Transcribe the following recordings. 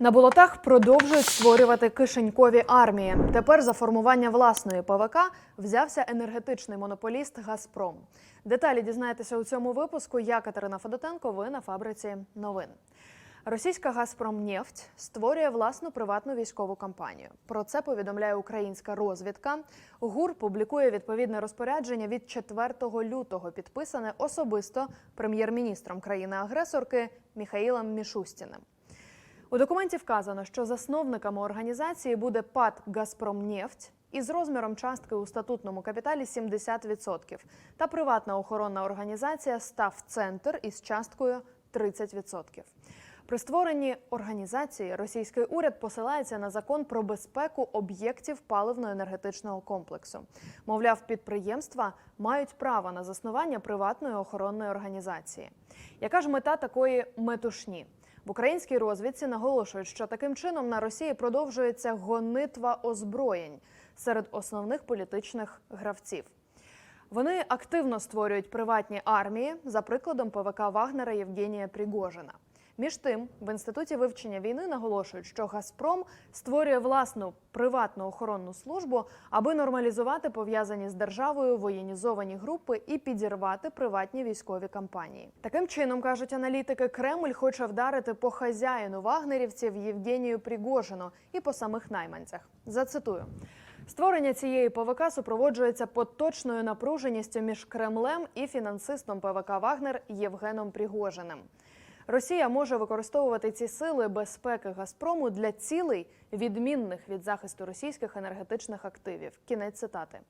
На болотах продовжують створювати кишенькові армії. Тепер за формування власної ПВК взявся енергетичний монополіст Газпром. Деталі дізнаєтеся у цьому випуску. Я Катерина Федотенко. Ви на фабриці новин. Російська Газпромнефть створює власну приватну військову компанію. Про це повідомляє українська розвідка. ГУР публікує відповідне розпорядження від 4 лютого, підписане особисто прем'єр-міністром країни-агресорки Міхаїлом Мішустіним. У документі вказано, що засновниками організації буде ПАД «Газпромнефть» із розміром частки у статутному капіталі 70% та приватна охоронна організація «Став Центр» із часткою 30%. При створенні організації російський уряд посилається на закон про безпеку об'єктів паливно-енергетичного комплексу. Мовляв, підприємства мають право на заснування приватної охоронної організації. Яка ж мета такої метушні? В українській розвідці наголошують, що таким чином на Росії продовжується гонитва озброєнь серед основних політичних гравців. Вони активно створюють приватні армії за прикладом ПВК Вагнера Євгенія Пригожина. Між тим, в інституті вивчення війни наголошують, що Газпром створює власну приватну охоронну службу, аби нормалізувати пов'язані з державою воєнізовані групи і підірвати приватні військові кампанії. Таким чином кажуть аналітики, Кремль хоче вдарити по хазяїну вагнерівців Євгенію Пригожину і по самих найманцях. Зацитую. Створення цієї ПВК супроводжується поточною напруженістю між Кремлем і фінансистом ПВК Вагнер Євгеном Пригожиним. Росія може використовувати ці сили безпеки Газпрому для цілей, відмінних від захисту російських енергетичних активів. Кінець цитати.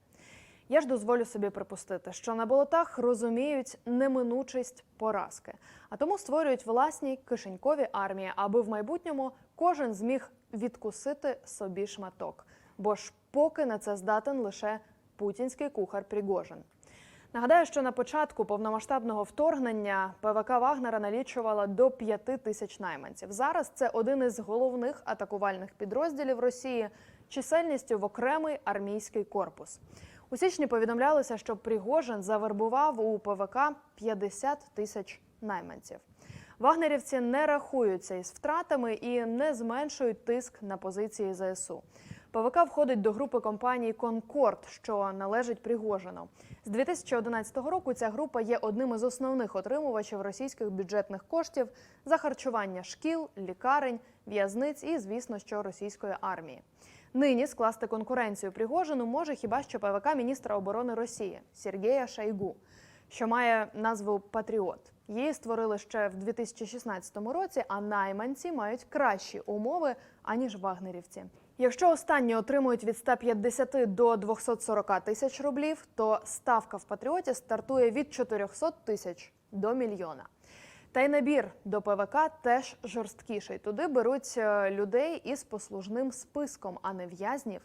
Я ж дозволю собі припустити, що на болотах розуміють неминучість поразки, а тому створюють власні кишенькові армії, аби в майбутньому кожен зміг відкусити собі шматок. Бо ж поки на це здатен лише путінський кухар Пригожин. Нагадаю, що на початку повномасштабного вторгнення ПВК Вагнера налічувала до 5 тисяч найманців. Зараз це один із головних атакувальних підрозділів Росії чисельністю в окремий армійський корпус. У січні повідомлялося, що Пригожин завербував у ПВК 50 тисяч найманців. Вагнерівці не рахуються із втратами і не зменшують тиск на позиції ЗСУ. ПВК входить до групи компаній Конкорд, що належить Пригожину. З 2011 року ця група є одним із основних отримувачів російських бюджетних коштів за харчування шкіл, лікарень, в'язниць і, звісно, що російської армії. Нині скласти конкуренцію Пригожину може хіба що ПВК міністра оборони Росії Сергія Шайгу, що має назву Патріот. Її створили ще в 2016 році, а найманці мають кращі умови аніж вагнерівці. Якщо останні отримують від 150 до 240 тисяч рублів, то ставка в патріоті стартує від 400 тисяч до мільйона. Та й набір до ПВК теж жорсткіший. Туди беруть е, людей із послужним списком, а не в'язнів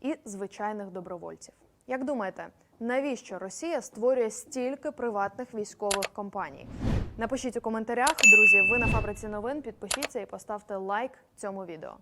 і звичайних добровольців. Як думаєте, навіщо Росія створює стільки приватних військових компаній? Напишіть у коментарях, друзі. Ви на фабриці новин. Підпишіться і поставте лайк цьому відео.